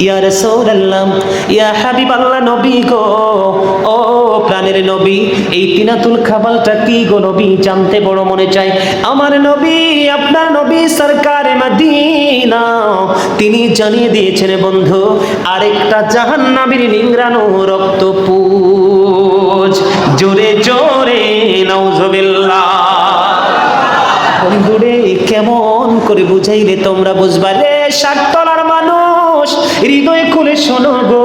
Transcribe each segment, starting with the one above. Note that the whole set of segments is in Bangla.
ইয়া রাসূলুল্লাহ, ইয়া হাবিবাল্লাহ নবী গো, ও প্রাণের নবী, এই তিনাতুল খাবালটা কি গো নবী, জানতে বড় মনে আমার নবী, আপনার নবী মদিনা, তিনি জানিয়ে দিয়েছেন বন্ধু, আরেকটা জাহান্নামীর নিংরানো রক্ত পুজ, জোরে জোরে, নাউজুবিল্লাহ। বন্ধুরে, কেমন করে বুঝাইলে তোমরা বুঝবা? রে মানুষ হৃদয় খুলে শোনো গো।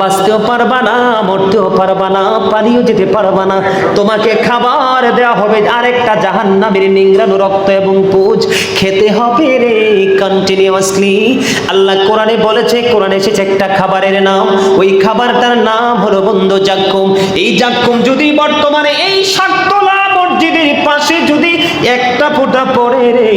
বাঁচতেও পারবা না মরতেও পারবা না পানিও যেতে পারবা না। তোমাকে খাবার দেওয়া হবে আরেকটা জাহান নামের নিংরানো রক্ত এবং পুজ। খেতে হবে রে কন্টিনিউয়াসলি আল্লাহ কোরআনে বলেছে কোরআনে এসেছে একটা খাবারের নাম। ওই খাবারটার নাম হলো বন্ধ জাক্কুম। এই জাক্কুম যদি বর্তমানে এই ষাটতলা মসজিদের পাশে যদি একটা ফোঁটা পরে রে,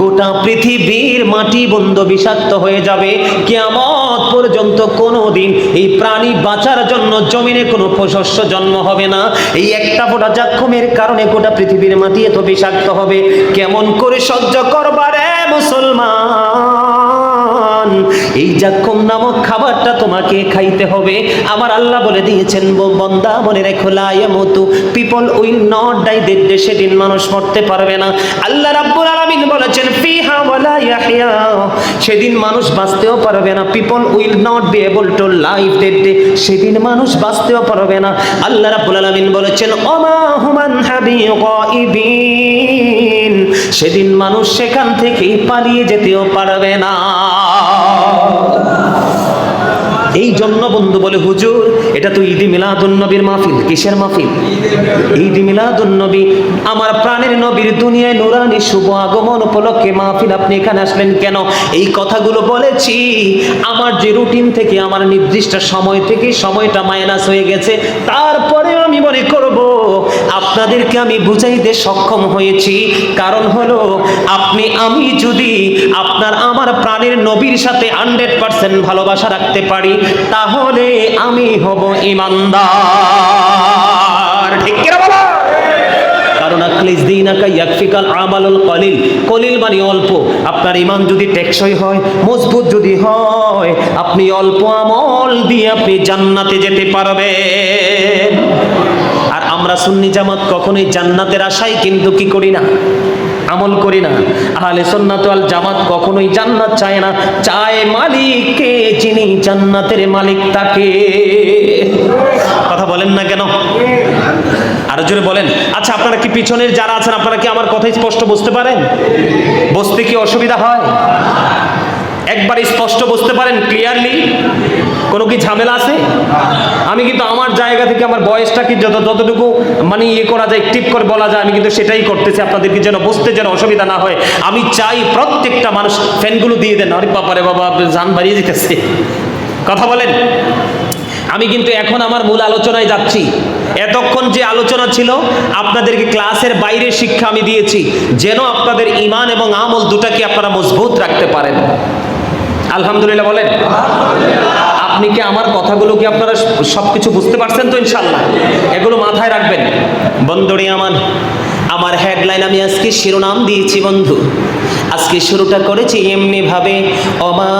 গোটা পৃথিবীর মাটি বন্ধ বিষাক্ত হয়ে যাবে। কেমন পর্যন্ত কোনো দিন এই প্রাণী বাঁচার জন্য জমিনে কোনো শস্য জন্ম হবে না। এই একটা ফোঁটা জাক্ষমের কারণে গোটা পৃথিবীর মাটি এত বিষাক্ত হবে। কেমন করে সহ্য করবার মুসলমান? এই জাক্ষম নামক খাবারটা তোমাকে খাইতে হবে। আমার আল্লাহ বলে দিয়েছেন বন্দা, মনে রেখো লায়ামতু people will not die the সেদিন মানুষ মরতে পারবে না। আল্লাহ রাব্বুল আলামিন বলেছেন, ফিহা ওয়ালা ইয়াহইয়া। সেদিন মানুষ বাঁচতেও পারবে না। People will not be able to live that day সেদিন মানুষ বাঁচতেও পারবে না। আল্লাহ রাব্বুল আলামিন বলেছেন, ওমা হুমান হাবি গাইবিন। সেদিন মানুষ সেখান থেকেই পালিয়ে যেতেও পারবে না। এই জন্য বন্ধু বলে, হুজুর, এটা তো ঈদ মিলাদুন নবীর মাহফিল। কিসের মাহফিল? ঈদ মিলাদুন নবী আমার প্রাণের নবীর দুনিয়ায় নুরানি শুভ আগমন উপলক্ষে মাহফিল। আপনি এখানে আসলেন কেন? এই কথাগুলো বলেছি। আমার যে রুটিন থেকে, আমার নির্দিষ্ট সময় থেকে, সময়টা মাইনাস হয়ে গেছে। করব আপনাদেরকে আমি বুঝাইতে সক্ষম হয়েছি। কারণ হলো, আপনি, আমি যদি আপনার, আমার প্রাণের নবীর সাথে হান্ড্রেড পার্সেন্ট ভালোবাসা রাখতে পারি, তাহলে আমি হব ইমানদার। ঠিক কারণ আমালুল কলিল কলিল মানে অল্প। আপনার ইমান যদি টেকসই হয়, মজবুত যদি হয়, আপনি অল্প আমল দিয়ে আপনি জান্নাতে যেতে পারবেন। আর আমরা সুন্নি জামাত কখনোই জান্নাতের আশায় কিন্তু কি করি না? আমল করি না। আহলে সুন্নাত ওয়াল জামাত কখনোই জান্নাত চায় না। চায় মালিককে যিনি জান্নাতের মালিক তাকে। কথা বলেন না কেন? আরও জোরে বলেন। আচ্ছা আপনারা কি পিছনের যারা আছেন, আপনারা কি আমার কথা স্পষ্ট বুঝতে পারেন? বুঝতে কি অসুবিধা হয়? একবার স্পষ্ট বুঝতে পারেন ক্লিয়ারলি কোনো কি ঝামেলা আছে? আমি কিন্তু আমার জায়গা থেকে আমার বয়সটা কি যত যতটুকু মানে ইয়ে করা যায় টিপ করে বলা যায়, আমি কিন্তু সেটাই করতেছি। আপনাদেরকে যেন বুঝতে যেন অসুবিধা না হয়। আমি চাই প্রত্যেকটা মানুষ ফ্যানগুলো দিয়ে দেন। আরে বাবারে বাবা জান বাড়িয়ে দিতেছে। কথা বলেন। আমি কিন্তু এখন আমার মূল আলোচনায় যাচ্ছি। এতক্ষণ যে আলোচনা ছিল, আপনাদেরকে ক্লাসের বাইরে শিক্ষা আমি দিয়েছি। যেন আপনাদের ইমান এবং আমল দুটাকে আপনারা মজবুত রাখতে পারেন। আলহামদুলিল্লাহ বলেন। আপনি কি আমার কথাগুলো কি আপনারা সব কিছু বুঝতে পারছেন তো ইনশাল্লাহ এগুলো মাথায় রাখবেন। বন্ধুরে আমার আমার হেডলাইন আমি আজকে শিরোনাম দিয়েছি বন্ধু। আজকে শুরুটা করেছি এমনি ভাবে অমা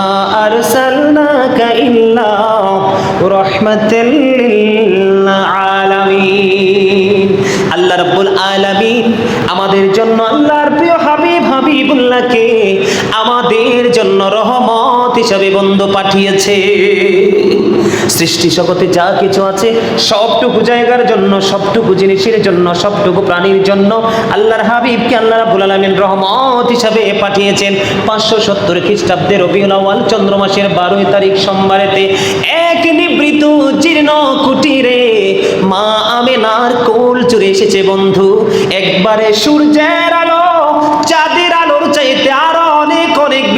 আলামিন। আল্লাহ রাব্বুল আলামিন আমাদের জন্য আল্লাহর প্রিয় হাবিবুল্লাহকে আমাদের জন্য রহমত হিসাবে বন্ধু পাঠিয়েছে। সৃষ্টি জগতে যা কিছু আছে, সবটুকু জায়গার জন্য, সবটুকু জিনিসের জন্য, সবটুকু প্রাণীর জন্য আল্লাহর হাবিবকে আল্লাহ রাব্বুল আলামিন রহমত হিসাবে পাঠিয়েছেন। পাঁচশো সত্তর খ্রিস্টাব্দের রবিউল আওয়াল চন্দ্র মাসের বারোই তারিখ সোমবারেতে এক নিবৃত জীর্ণ কুটিরে মা আমেনার কোল চুরে এসেছে বন্ধু। একবারে সূর্যের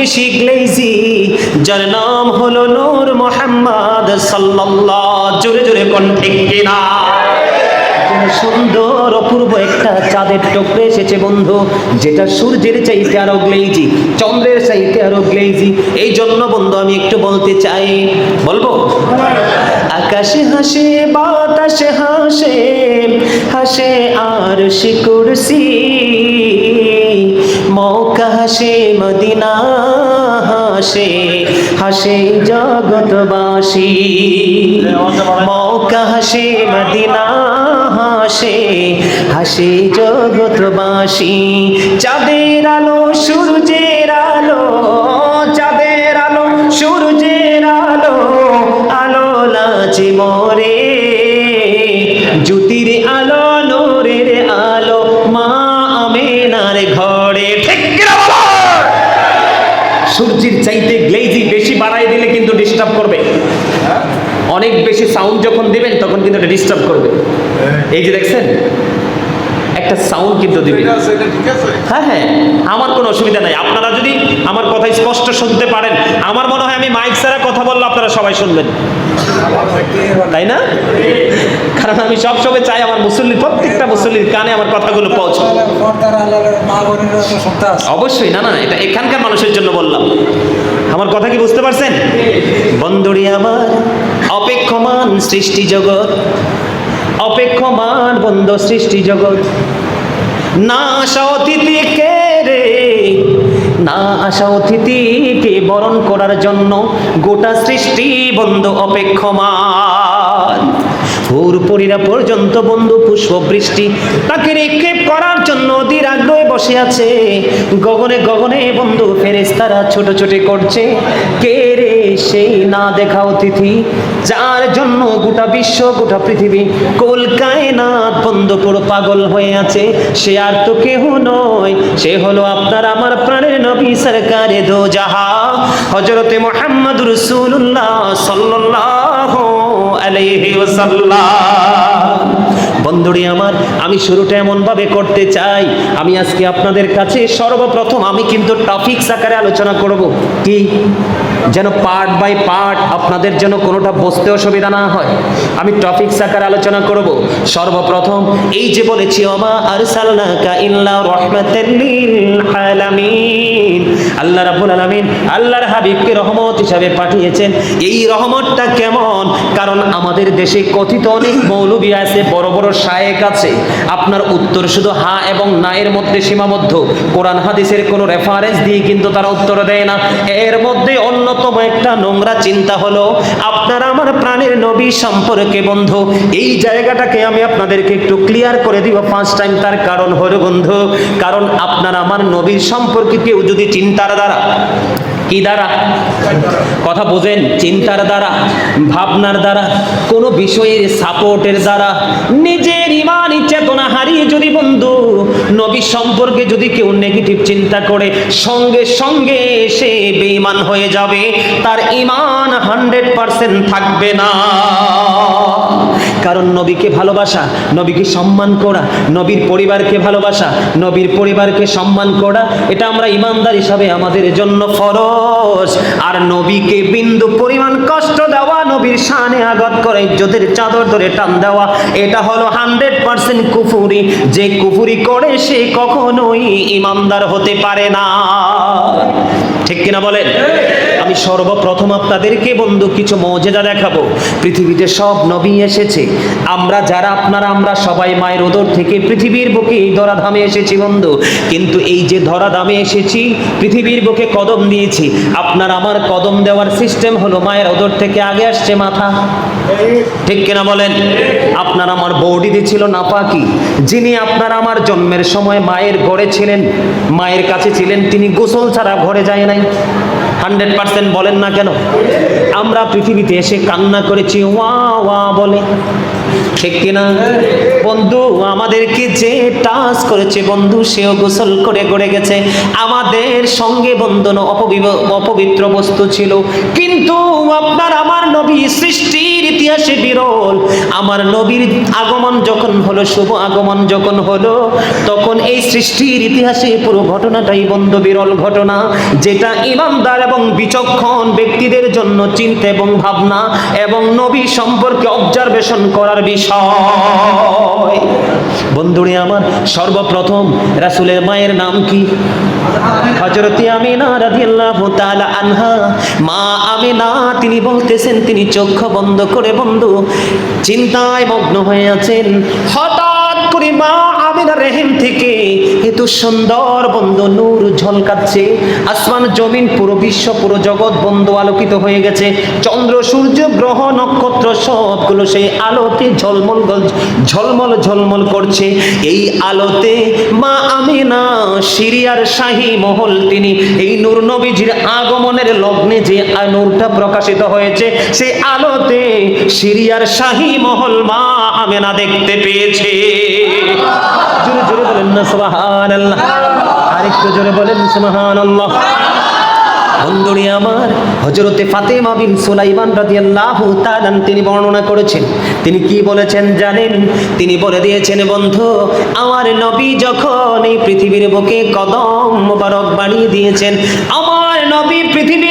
বেশি গ্লেজি যার নাম হলো নূর মোহাম্মদ সাল্লাল্লাহ। জোরে জোরে কণ্ঠে কিনা? সুন্দর অপূর্ব একটা চাঁদের টুকরে এসেছে বন্ধু, যেটা সূর্যের চাইতে আরও গ্লেজি চন্দ্রের চাইতে আরও গ্লেজি এই জন্য বন্ধু, আমি একটু বলতে চাই, বলব? আকাশে হাসে, বাতাসে হাসে হাসে আর শিকুরসি মৌকা হাসে, মদিনা হাসে হাসে জগৎবাসী। মক্কা হাসে, মদিনা হাসে হাসে জগৎবাসী। চাঁদের আলো, সূর্যের আলো সাউন্ড যখন দিবেন তখন কিন্তু এটা ডিস্টার্ব করবে। এই যে দেখছেন? একটা সাউন্ড কিন্তু দিবে। এটা আছে, ঠিক আছে। হ্যাঁ হ্যাঁ। আমার কোনো অসুবিধা নাই। আপনারা যদি আমার কথা স্পষ্ট শুনতে পারেন আমার মনে হয় আমি মাইক ছাড়া কথা বললে আপনারা সবাই শুনবেন। তাই না? কারণ আমি সব সবসময় চাই আমার মুসল্লি প্রত্যেকটা মুসল্লির কানে আমার কথাগুলো আছে অবশ্যই না না এটা এখানকার মানুষের জন্য বললাম। আমার কথা কি বুঝতে পারছেন? বন্ধুরি আমার অপেক্ষমান সৃষ্টি জগৎ। অপেক্ষমান বন্ধ সৃষ্টি জগৎ। না আসা অতিথিকে রে? না আসা অতিথিকে বরণ করার জন্য গোটা সৃষ্টি বন্ধ অপেক্ষমান। পরিরা পর্যন্ত বন্ধু পুষ্প বৃষ্টি তাকে নিক্ষেপ করার জন্য নদীর আগ্রহে বসে আছে। গগনে গগনে বন্ধু ফেরেস্তারা ছোট ছোট করছে। কে রে সেই না দেখা অতিথি? যার জন্য গোটা বিশ্ব, গোটা পৃথিবী কলকায়নাথ বন্ধু পুরো পাগল হয়ে আছে। সে আর তো কেহ নয়, সে হলো আপনার আমার প্রাণের নবী সরকারে দো জাহা হজরতে মোহাম্মদ রসুল্লাহ সাল্লাল্লাহু আলাইহি ওয়াসাল্লাম। বন্ধুরি আমার, আমি শুরুটা এমন ভাবে করতে চাই। আমি আজকে আপনাদের কাছে সর্বপ্রথম আমি কিন্তু টপিক আকারে আলোচনা করব। কি? যেন পার্ট বাই পার্ট আপনাদের যেন কোনোটা বুঝতে অসুবিধা না হয়। আমি টপিক আকারে আলোচনা করব। সর্বপ্রথম, এই যে বলেছি, ওমা আরসালনাকা ইল্লা রাহমাতাল লিল আলামিন আল্লাহ রাব্বুল আলামিন আল্লাহর হাবিবকে রহমত হিসাবে পাঠিয়েছেন। এই রহমতটা কেমন? কারণ আমাদের দেশে কথিত অনেক মৌলবী আছে, বড় বড় শায়েক আছে। আপনার উত্তর শুধু হা এবং না এর মধ্যে সীমাবদ্ধ। কোরআন হাদিসের কোনো রেফারেন্স দিয়ে কিন্তু তারা উত্তর দেয় না। এর মধ্যে অন্যতম একটা নোংরা চিন্তা হলো, আপনার আমার প্রাণের নবী সম্পর্কে বন্ধু, এই জায়গাটাকে আমি আপনাদেরকে একটু ক্লিয়ার করে দিব ফার্স্ট টাইম তার কারণ হলো বন্ধু, কারণ আপনার আমার নবীর সম্পর্কে কেউ যদি চিন্তার দ্বারা কি দ্বারা? কথা বোঝেন, চিন্তার দ্বারা, ভাবনার দ্বারা, কোনো বিষয়ের সাপোর্টের দ্বারা। নিজের ইমান, চেতনা হারিয়ে যদি বন্ধু, নবী সম্পর্কে যদি কেউ নেগেটিভ চিন্তা করে, সঙ্গে সঙ্গে সে বেঈমান হয়ে যাবে। তার ইমান হান্ড্রেড পার্সেন্ট থাকবে না। কারণ নবীকে ভালোবাসা, নবীকে সম্মান করা, নবীর পরিবারকে ভালোবাসা, নবীর পরিবারকে সম্মান করা, এটা আমরা ইমানদার হিসাবে আমাদের জন্য ফরজ। আর নবীকে বিন্দু পরিমাণ কষ্ট দেওয়া, নবীর শানে আঘাত করে, ইজ্জতের চাদর ধরে টান দেওয়া, এটা হলো হান্ড্রেড পার্সেন্ট কুফুরি। যে কুফুরি করে সে কখনোই ইমানদার হতে পারে না। ঠিক কিনা বলেন? আমি সর্বপ্রথম আপনাদেরকে বন্ধু কিছু মজেদা দেখাবো। পৃথিবীতে সব নবী এসেছে। আমরা যারা আপনারা, আমরা সবাই মায়ের ওদর থেকে পৃথিবীর বুকে এই ধরাধামে এসেছি বন্ধু। কিন্তু এই যে ধরাধামে এসেছি, পৃথিবীর বুকে কদম দিয়েছি। আপনার আমার কদম দেওয়ার সিস্টেম হলো মায়ের ওদর থেকে আগে আসছে মাথা। ঠিক কিনা বলেন? আপনার আমার বৌডিতে ছিল নাপাকি। যিনি আপনার আমার জন্মের সময় মায়ের ঘরে ছিলেন। মায়ের কাছে ছিলেন, তিনি গোসল ছাড়া ঘরে যায় নাই। হান্ড্রেড পার্সেন্ট বলেন না কেন? আমরা পৃথিবীতে এসে কান্না করেছি, ওয়া ওয়া বলে। ঠিক কিনা? বন্ধু, আমাদেরকে যে টাচ করেছে, বন্ধু, সেও গোসল করে করে গেছে। আমাদের সঙ্গে বন্ধন অপবিত্র বস্তু ছিল। কিন্তু আপনার, আমার নবী সৃষ্টির ইতিহাসে বিরল। আমার নবীর আগমন যখন হলো, শুভ আগমন যখন হলো, তখন এই সৃষ্টির ইতিহাসে পুরো ঘটনাটাই বন্ধ বিরল ঘটনা, যেটা ইমানদার এবং বিচক্ষণ ব্যক্তিদের জন্য চিন্তা এবং ভাবনা এবং নবী সম্পর্কে অবজারভেশন করার বিষয়। বন্ধুরে আমার, সর্বপ্রথম রাসূলের মায়ের নাম কি? হযরতে আমিনা রাদিয়াল্লাহু তাআলা আনহা। মা আমিনা, তিনি বলতেছেন, তিনি চোখ বন্ধ করে বন্ধু চিন্তায় মগ্ন হয়ে আছেন। হঠাৎ করে মা রেহেম থেকে এত সুন্দর বন্ধু নূর ঝলকাচ্ছে। আসমান জমিন পুরো বিশ্ব, পুরো জগৎ বন্ধু আলোকিত হয়ে গেছে। চন্দ্র, সূর্য, গ্রহ, নক্ষত্র সবগুলো সেই আলোতে ঝলমল ঝলমল ঝলমল করছে। এই আলোতে মা আমিনা, সিরিয়ার শাহী মহল তিনি। এই নূর নবীজির আগমনের লগ্নে যে নূরটা প্রকাশিত হয়েছে সেই আলোতে সিরিয়ার শাহী মহল মা আমেনা দেখতে পেয়েছে। জোরে জোরে বলেন না, সুবহানাল্লাহ। আরেকটু জোরে বলেন, সুবহানাল্লাহ। বন্ধুরি আমার হজরতে ফাতেমা বিন সুলাইমান রাদিয়াল্লাহু তাআলা তিনি বর্ণনা করেছেন। তিনি কি বলেছেন জানেন? তিনি বলে দিয়েছেন, বন্ধু, আমার নবী যখন এই পৃথিবীর বুকে কদম মোবারক বানিয়ে দিয়েছেন, আমার নবী পৃথিবীর বুকে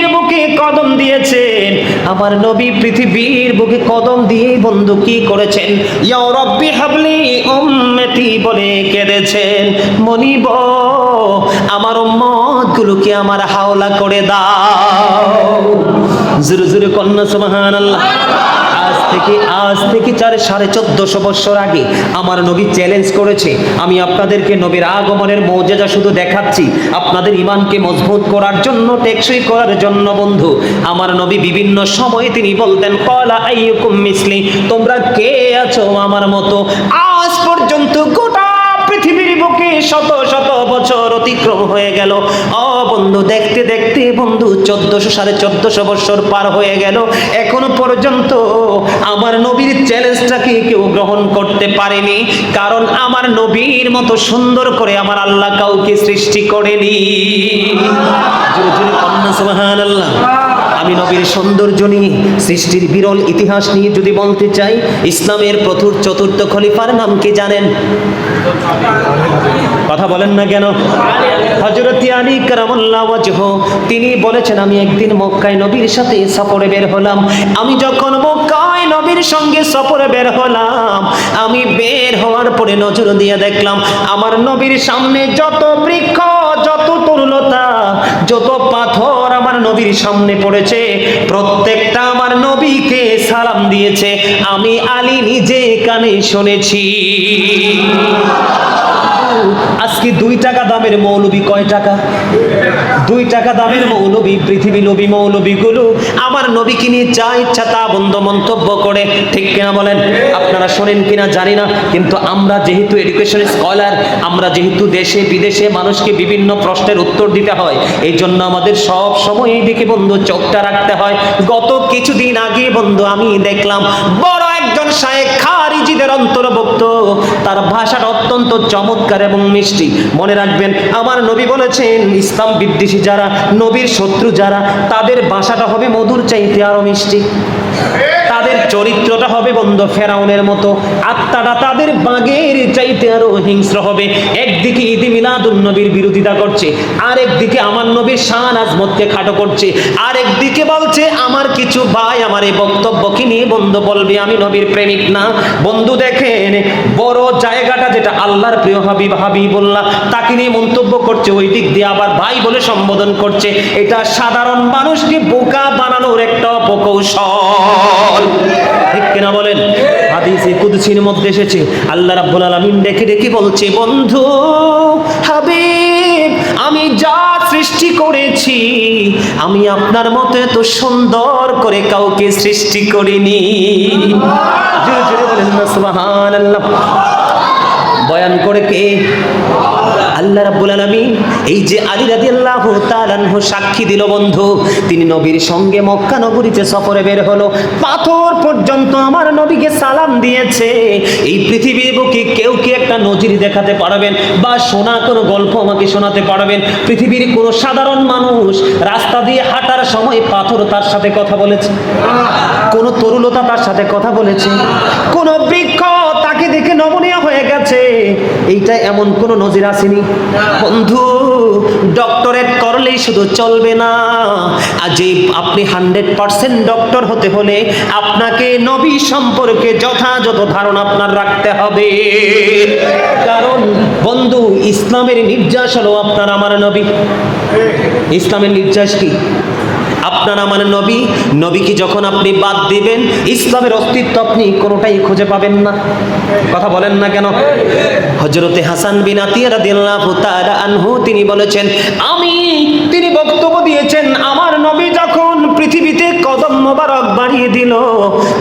কদম দিয়েছেন। আমার নবী পৃথিবীর বুকে কদম দিয়ে বন্ধু কি করেছেন? ইয়া রব্বি হাবলি উম্মতি বলে কেঁদেছেন। মনিব আমার উম্মত গুলোকে আমার হাওলা করে দাও। জোরে জোরে কন্যা, সুবহানাল্লাহ। থেকে, আজ থেকে চার, সাড়ে চোদ্দশো বছর আগে আমার নবী চ্যালেঞ্জ করেছে। আমি আপনাদেরকে নবীর আগমনের মৌজেজা শুধু দেখাচ্ছি। আপনাদের ইমানকে মজবুত করার জন্য, টেকসই করার জন্য বন্ধু, আমার নবী বিভিন্ন সময়ে তিনি বলতেন, কলা আইয়ুকুম মিসলি তোমরা কে আছো আমার মতো? আজ পর্যন্ত গোটা পৃথিবীর বুকে শত শত বছর অতিক্রম হয়ে গেল। বন্ধু, দেখতে দেখতে বন্ধু, চোদ্দশো সাড়ে চোদ্দশো বছর পার হয়ে গেল। এখনও পর্যন্ত আমার নবীর চ্যালেঞ্জটাকে কেউ গ্রহণ করতে পারেনি? কারণ আমার নবীর মতো সুন্দর করে আমার আল্লাহ কাউকে সৃষ্টি করেনি। আমি নবীর সৌন্দর্য নিয়ে সৃষ্টির বিরল ইতিহাস নিয়ে যদি বলতে চাই, ইসলামের প্রথম চতুর্থ খলিফার নাম কি জানেন? কথা বলেন না কেন? হজরত আলী কারামুল্লাহ তিনি বলেছেন, আমি একদিন মক্কায় নবীর সাথে সফরে বের হলাম। আমি যখন মক্কায় নবীর সঙ্গে সফরে বের হলাম, আমি বের হওয়ার পরে নজর দিয়ে দেখলাম, আমার নবীর সামনে যত বৃক্ষ, যত তরুলতা যত পাথর আমার নবীর সামনে পড়েছে, প্রত্যেকটা আমার নবীকে সালাম দিয়েছে। আমি আলী নিজে কানে শুনেছি। আজকে দুই টাকা দামের মৌলবি কয় টাকা? দুই টাকা দামের মৌলবি, পৃথিবী নবী মৌলবিগুলো। আমার নবীকে নিয়ে যা ইচ্ছা তা বন্ধ মন্তব্য করে, ঠিক কিনা বলেন? আপনারা শোনেন কিনা জানি না, কিন্তু আমরা যেহেতু এডুকেশন স্কলার আমরা যেহেতু দেশে, বিদেশে মানুষকে বিভিন্ন প্রশ্নের উত্তর দিতে হয়, এই জন্য আমাদের সব সময় এই দিকে বন্ধু চোখটা রাখতে হয়। গত কিছুদিন আগে বন্ধু আমি দেখলাম, বড় একজন শায়েখ খারিজিদের অন্তর্ভুক্ত। তার ভাষাটা অত্যন্ত চমৎকার এবং মিষ্টি। মনে রাখবেন, আমার নবী বলেছেন, ইসলাম বিদ্বেষী যারা, নবীর শত্রু যারা, তাদের ভাষাটা হবে মধুর চাইতে আরও মিষ্টি। চরিত্রটা হবে বন্ধ ফেরাউনের মতো। আত্মাটা তাদের বাঘের চাইতে আরও হিংস্র হবে। একদিকে ঈদে মিলাদুন নবীর বিরোধিতা করছে, আরেকদিকে আমার নবীর শান আজমতকে খাটো করছে, আরেকদিকে বলছে, আমার কিছু ভাই আমার এই বক্তব্যকে নিয়ে বন্ধু বলবে, আমি নবীর প্রেমিক না। বন্ধু দেখেন, বড় জায়গাটা যেটা আল্লাহর প্রিয় হাবিব হাবিবুল্লাহ, তাকে নিয়ে মন্তব্য করছে, ওই দিক দিয়ে আবার ভাই বলে সম্বোধন করছে। এটা সাধারণ মানুষকে বোকা বানানোর একটা অপকৌশল। ঠিক কিনা বলেন? হাদিসে কুদসির মধ্যে এসেছে, আল্লাহ রাব্বুল আলামিন ডেকে ডেকে বলছে, বন্ধু, হাবিব, আমি যা সৃষ্টি করেছি, আমি আপনার মতো এত সুন্দর করে কাউকে সৃষ্টি করিনি। বলেন সুবহানাল্লাহ। বয়ান করে কে? আল্লাহ রাব্বুল আলামিন এই যে আলী রাদিয়াল্লাহু তাআলা আনহু সাক্ষী দিল বন্ধু, তিনি নবীর সঙ্গে মক্কা নগরীতে সফরে বের হলো। পাথর পর্যন্ত আমার নবীকে সালাম দিয়েছে। এই পৃথিবীর বুকে কেউ কি একটা নজির দেখাতে পারবেন বা শোনা কোনো গল্প আমাকে শোনাতে পারবেন? পৃথিবীর কোনো সাধারণ মানুষ রাস্তা দিয়ে হাঁটার সময় পাথর তার সাথে কথা বলেছে? কোনো তরুলতা তার সাথে কথা বলেছে? কোনো বৃক্ষ তাকে দেখে নমনীয় হয়ে গেছে? এইটা এমন কোনো নজির আসেনি। বন্ধু ডক্টরেট করলেই শুধু চলবে না। আজ আপনি হান্ড্রেড পার্সেন্ট ডক্টর হতে হলে আপনাকে নবী সম্পর্কে যথাযথ ধারণা আপনার রাখতে হবে। কারণ বন্ধু, ইসলামের নির্যাস হলো আপনার, আমার নবী। ইসলামের নির্যাস কি? আপনার আমার নবী, নবীকে যখন আপনি বাদ দিবেন, ইসলামের অস্তিত্ব আপনি কোনোটাই খুঁজে পাবেন না। কথা বলেন না কেন? হজরতে হাসান বিন আতিয়া রাদিয়াল্লাহু তাআলা আনহু, তিনি বলেছেন, আমি তিনি বক্তব্য দিয়েছেন, আমার নবী যখন পৃথিবীতে কদম মোবারক বাড়িয়ে দিল,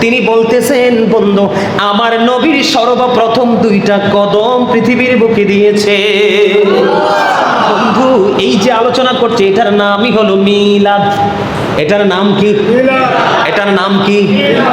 তিনি বলতেছেন, বন্ধু, আমার নবীর সর্বপ্রথম দুইটা কদম পৃথিবীর বুকে দিয়েছে। বন্ধু, এই যে আলোচনা করছে, এটার নামই হলো মিলাদ। এটার নাম কি? এটার নাম কি?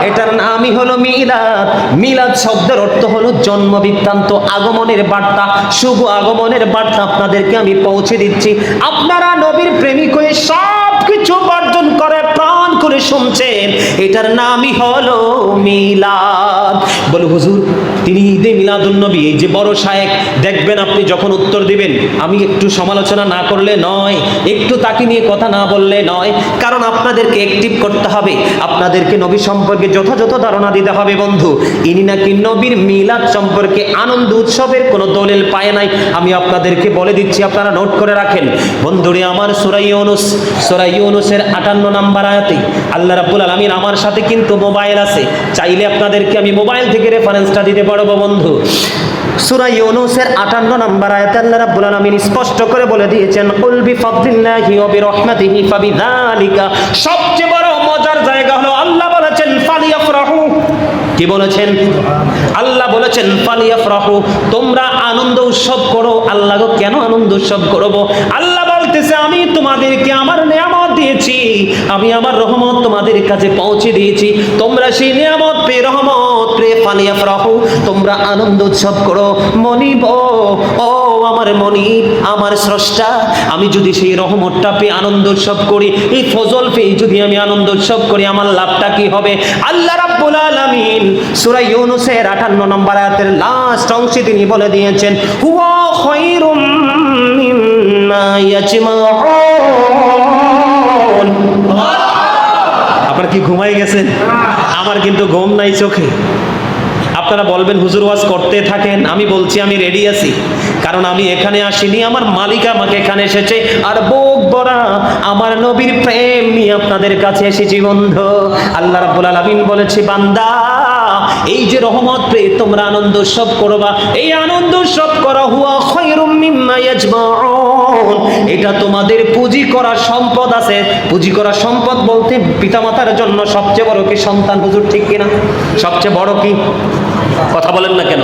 এটার নামই হলো মিলাদ। মিলাদ শব্দের অর্থ হলো জন্ম বৃত্তান্ত, আগমনের বার্তা। শুভ আগমনের বার্তা আপনাদেরকে আমি পৌঁছে দিচ্ছি। আপনারা নবীর প্রেমিক হয়ে সব কিছু বর্জন করে, প্রাণ করে শুনছেন। এটার নামই হলো মিলাদ। বলে, হুজুর তিনি ঈদে মিলাদুন নবী এই যে বড় শায়েক, দেখবেন আপনি যখন উত্তর দিবেন, আমি একটু সমালোচনা না করলে নয়, একটু তাকে নিয়ে কথা না বললে নয়, কারণ আপনাদেরকে অ্যাক্টিভ করতে হবে, আপনাদেরকে নবী সম্পর্কে যথাযথ ধারণা দিতে হবে বন্ধু। ইনি নাকি নবীর মিলাদ সম্পর্কে আনন্দ উৎসবের কোনো দলিল পায় নাই, আমি আপনাদেরকে বলে দিচ্ছি, আপনারা নোট করে রাখেন। বন্ধুরে, আমার সুরাই ইউনুস সুরাই ইউনুসের আটান্ন নাম্বার আয়াতে আল্লাহ রাব্বুল আলামিন আমার সাথে কিন্তু মোবাইল আছে, চাইলে আপনাদেরকে আমি মোবাইল থেকে রেফারেন্সটা দিতে পারব বন্ধু। সূরা ইউনুসের 58 নম্বর আয়াতে আল্লাহ রাব্বুল আলামিন স্পষ্ট করে বলে দিয়েছেন, কুল বিফাদলিল্লাহি ওয়া বিরহমাতিহি ফাবিযালিকা। সবচেয়ে বড় মজার জায়গা হলো আল্লাহ বলেছেন, ফালিয়াফরাহু। কি বলেছেন? আল্লাহ বলেছেন, ফালিয়াফরাহু। তোমরা আনন্দ উৎসব করো, আল্লাহ কেন আনন্দ উৎসব করব? আল্লাহ বলতেছে, আমি তোমাদেরকে আমার নিয়ামত দিয়েছি, আমি আমার রহমত তোমাদের কাছে পৌঁছে দিয়েছি। তোমরা সেই নিয়ামত পেয়ে রহমত পেয়ে ফালিয়া ফরাহু, তোমরা আনন্দ উৎসব করো। মনিব, ও আমার মনিব, আমার স্রষ্টা, আমি যদি সেই রহমতটা পেয়ে আনন্দ উৎসব করি, এই ফজল পেয়ে যদি আমি আনন্দ উৎসব করি, আমার লাভটা কি হবে? আল্লাহ রাব্বুল আলামিন সূরা ইউনুসের 58 নম্বর আয়াতের লাস্ট অংশে তিনি বলে দিয়েছেন, হুয়া খায়রুম মিম্মা ইয়াজমাউন কি ঘুমাই গেছেন আমার কিন্তু ঘুম নাই চোখে। আপনারা বলবেন, হুজুর, ওয়াজ করতে থাকেন? আমি বলছি, আমি রেডি আছি। কারণ আমি এখানে আসিনি, আমার মালিক আমাকে এখানে এসেছে। আর বোক বরা আমার নবীর প্রেম নিয়ে আপনাদের কাছে এসেছি বন্ধু। আল্লাহ রাব্বুল আলামিন বলেছি, বান্দা এই যে রহমত পেয়ে তোমরা আনন্দ উৎসব করবা, এই আনন্দ উৎসব করা হুয়া এটা তোমাদের পুঁজি করা সম্পদ আছে। পুঁজি করা সম্পদ বলতে পিতামাতার জন্য সবচেয়ে বড় কি সন্তান? হুজুর, ঠিক কিনা? সবচেয়ে বড় কি? কথা বলেন না কেন?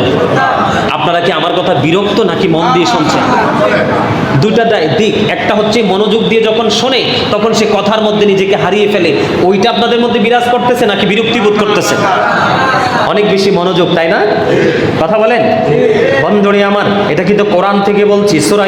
আপনারা কি আমার কথা বিরক্ত নাকি মন দিয়ে শুনছেন? দুটা দিক। একটা হচ্ছে মনোযোগ দিয়ে যখন শোনে, তখন সে কথার মধ্যে নিজেকে হারিয়ে ফেলে। ওইটা আপনাদের মধ্যে বিরাজ করতেছে নাকি বিরক্তি বোধ করতেছে? অনেক বেশি মনোযোগ, তাই না? কথা বলেন? বন্ধুরে আমার, এটা কিন্তু কোরআন থেকে বলছি সুরাই